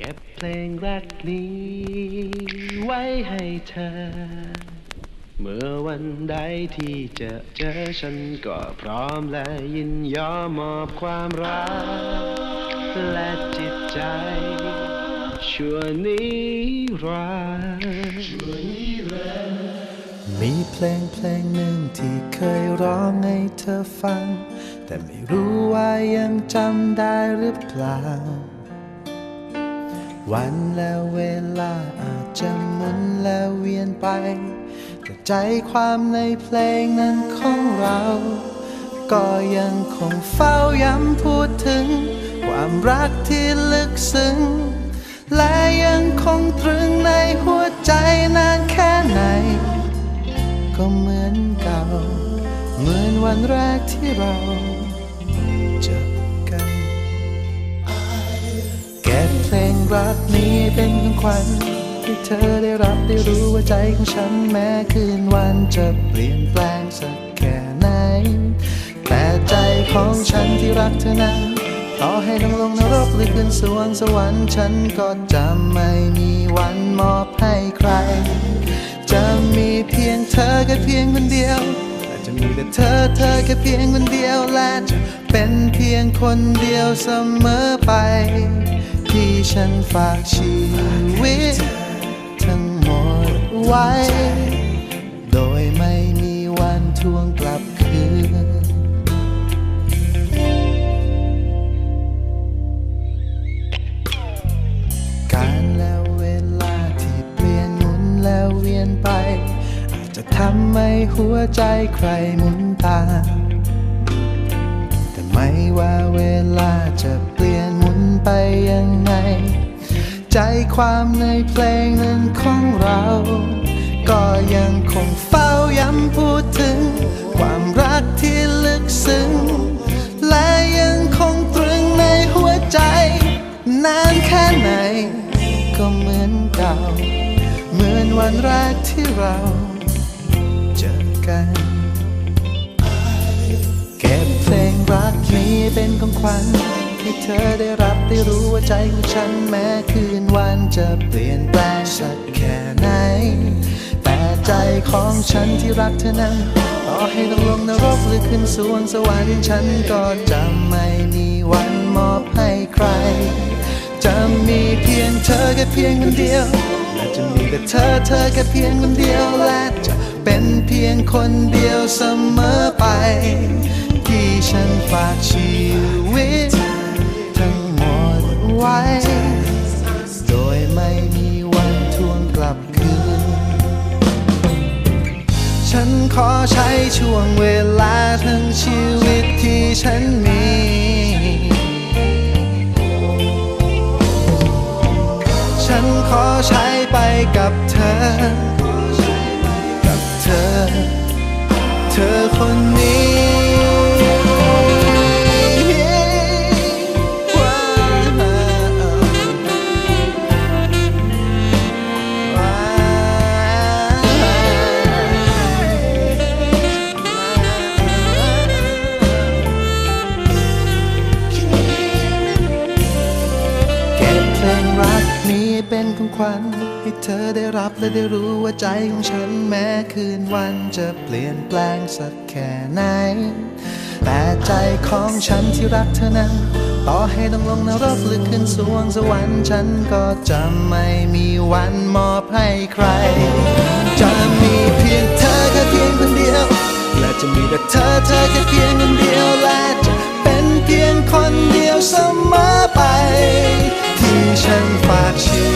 เก็บเพลงรักนี้ไว้ให้เธอ เมื่อวันใดที่จะเจอฉันก็พร้อมและยินยอมมอบความรัก และจิตใจ ชั่วนิรันดร์มีเพลงเพลงหนึ่งที่เคยร้องให้เธอฟัง แต่ไม่รู้ว่ายังจำได้หรือเปล่า วันและเวลาอาจจะหมุนและเวียนไป แต่ใจความในเพลงนั้นของเรา ก็ยังคงเฝ้าย้ำพูดถึง ความรักที่ลึกซึ้ง และยังคงตรึงในหัวใจนานแค่ไหน ก็เหมือนเก่า เหมือนวันแรกที่เราเจอ กันเพลงรักนี้เป็นของขวัญให้เธอได้รับได้รู้ว่าใจของฉันแม้คืนวันจะเปลี่ยนแปลงสักแค่ไหน แต่ใจของฉันที่รักเธอนั้นต่อให้ต้องลงนรกหรือขึ้นสวงสวรรค์ฉันก็จะไม่มีวันมอบให้ใคร จะมีเพียงเธอแค่เพียงคนเดียวและจะมีแต่เธอเธอแค่เพียงคนเดียวและจะเป็นเพียงคนเดียวเสมอไป ที่ฉันฝากชีวิต ทั้งหมดไว้ โดยไม่มีวันทวงกลับคืนการและเวลาที่เปลี่ยนหมุนแล้วเวียนไป อาจจะทำให้หัวใจใครหมุนตามแต่ไม่ว่าเวลาจะเปลี่ยน ไปยังไง ใจความในเพลงนั้นของเรา ก็ยังคงเฝ้าย้ำพูดถึง ความรักที่ลึกซึ้ง และยังคงตรึงในหัวใจ นานแค่ไหน ก็เหมือนเก่าเหมือนวันแรกที่เราเจอกันเก็บเพลงรักนี้เป็นของขวัญ ให้เธอได้รับได้รู้ว่าใจของฉันแม้คืนวันจะเปลี่ยนแปลงสักแค่ไหน แต่ใจของฉันที่รักเธอนั้นต่อให้ต้องลงนรกหรือขึ้นสวงสวรรค์ฉันก็จะไม่มีวันมอบให้ใคร จะมีเพียงเธอแค่เพียงคนเดียวและจะมีแต่เธอเธอแค่เพียงคนเดียวและจะเป็นเพียงคนเดียวเสมอไป ที่ฉันฝากชีวิต ไว้ โดยไม่มีวันทวงกลับคืน ฉันขอใช้ช่วงเวลาทั้งชีวิตที่ฉันมีฉันขอใช้ไปกับเธอ เป็นของขวัญให้เธอได้รับและได้รู้ว่าใจของฉันแม้คืนวันจะเปลี่ยนแปลงสักแค่ไหน แต่ใจของฉันที่รักเธอนั้น ต่อให้ต้องลงนรกหรือขึ้นสวงสวรรค์ฉันก็จะไม่มีวันมอบให้ใคร จะมีเพียงเธอแค่เพียงคนเดียว และจะมีแต่เธอเธอแค่เพียงคนเดียวและจะเป็นเพียงคนเดียวเสมอไป ที่ฉันฝากชี